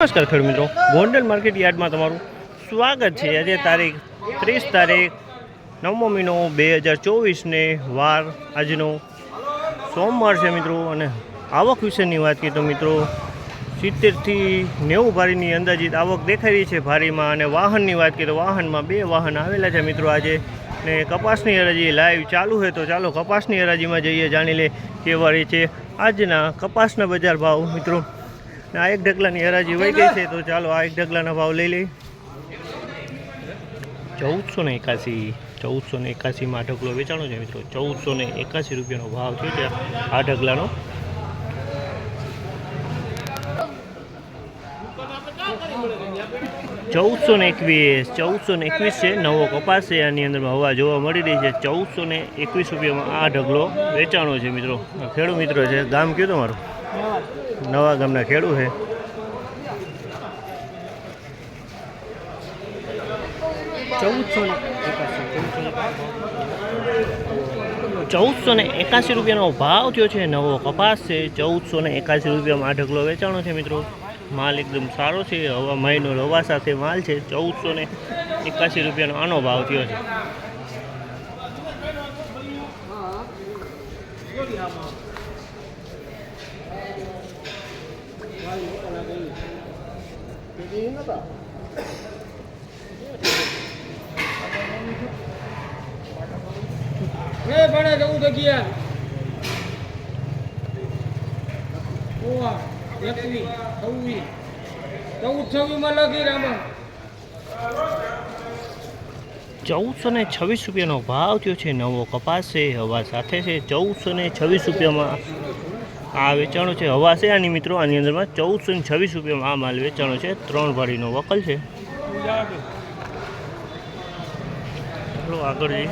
નમસ્કાર ખેડૂત મિત્રો. ગોંડલ માર્કેટ યાર્ડમાં તમારું સ્વાગત છે. આજે તારીખ ત્રીસ તારીખ નવમો મહિનો બે હજાર ચોવીસને વાર આજનો સોમવાર છે મિત્રો. અને આવક વિશેની વાત કરીએ તો મિત્રો, સિત્તેરથી નેવું ભારીની અંદાજિત આવક દેખાઈ રહી છે ભારીમાં. અને વાહનની વાત કરીએ તો વાહનમાં બે વાહન આવેલા છે મિત્રો આજે. ને કપાસની હરાજી લાઈવ ચાલુ છે. તો ચાલો કપાસની હરાજીમાં જઈએ. જાણી લે કેવા રહી છે આજના કપાસના બજાર ભાવ. મિત્રો આ એક ઢગલાની હરાજી વહી ગઈ છે, તો ચાલો આ એક ઢગલાના ભાવ લઈ લઈ ચૌદસો ને એકાસી, ચૌદસો ને એકાસીમાં આ ઢગલો વેચાણો છે મિત્રો. ચૌદસો ને એકાસી રૂપિયાનો ભાવ થયો છે આ ઢગલાનો. ચૌદસો ને એકવીસ, ચૌદસો ને એકવીસ છે, નવો કપાસ છે, આની અંદરમાં હવા જોવા મળી રહી છે. ચૌદસો ને એકવીસ રૂપિયામાં આ ઢગલો વેચાણો છે મિત્રો. ખેડૂત મિત્રો છે, ગામ કયું તમારું? નવા ગામના ખેડૂ છે. ચૌદસો ચૌદસો ને એકાસી રૂપિયાનો ભાવ થયો છે નવો કપાસ છે ચૌદસો ને એકાસી રૂપિયામાં આ ઢગલો વેચાણો છે મિત્રો. માલ એકદમ સારો છે હવા મહિનો રવા સાથે માલ છે ચૌદસો ને એકાસી રૂપિયાનો આનો ભાવ થયો છે. ચૌદ છવ્વીસમાં લખી રામા ચૌદસો ને છવ્વીસ રૂપિયાનો ભાવ થયો છે, નવો કપાસ છે, હવા સાથે છે, ચૌદસો ને છવ્વીસ રૂપિયામાં આ વેચાણો છે હવા છે. આની મિત્રો આની અંદરમાં ચૌદસો ને છવ્વીસ રૂપિયામાં આ માલ વેચાણો છે. ત્રણ ભાડીનો વકલ છે. ચાલો આગળ જઈએ.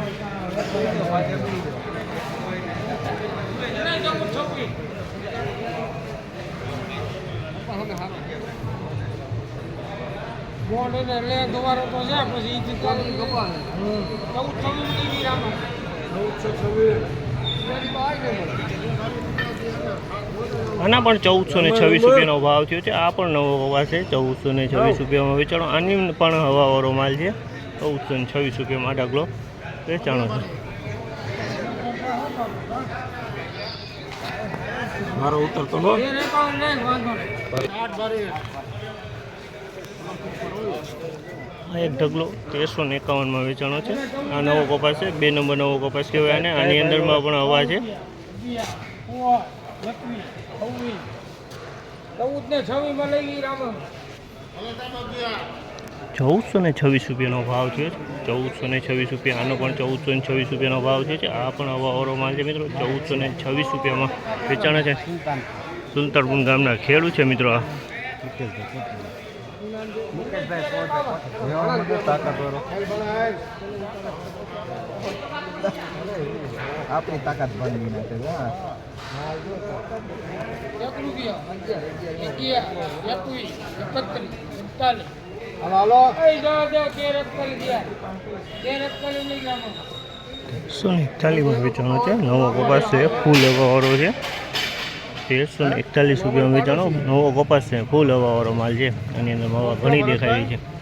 બોર્ડ એટલે દવારો તો છે પછી ચૌદ છવ્વીસ. આના પણ ચૌદસો ને છવ્વીસ રૂપિયાનો ભાવ થયો છે. આ પણ નવો હવા છે. ચૌદસો ને છવ્વીસ રૂપિયામાં વેચાણો. આની પણ હવાવાળો માલ છે. ચૌદસો ને છવ્વીસ રૂપિયામાં ઢગલો વેચાણો છે. મારો ઉતરતો આ એક ઢગલો તેરસો ને એકાવનમાં વેચાણો છે. આ નવો કપાસ છે. બે નંબર નવો કપાસ કહેવાય અને આની અંદરમાં પણ હવા છે. ચૌદસો ને છવ્વીસ રૂપિયાનો ભાવ છે. ચૌદસો ને છવ્વીસ રૂપિયા. આનો પણ ચૌદસો ને છવ્વીસ રૂપિયાનો ભાવ છે. આ પણ હવાવાળો માલ છે મિત્રો. ચૌદસો ને છવ્વીસ રૂપિયામાં વેચાણ છે. સુલતાનપુર ગામના ખેડૂત છે મિત્રો આ. આપણી તાકાત બની નાખે હા. એક રૂપિયા અગિયાર એકવીસ એકત્રીસ એકતાલીસ હાલો હાલો એ જવા દે તેર એકતાલીસ ગયા તેર એકતાલીસ નહીં ગામમાં તેરસો ને એકતાલીસમાં વેચાણો છે, નવો કપાસ છે, ફૂલ હવાવાળો છે. તેરસો એકતાલીસ રૂપિયામાં વેચાણો. નવો કપાસ છે, ફૂલ હવાવાળો માલ છે. એની અંદર હવા ઘણી દેખાય છે.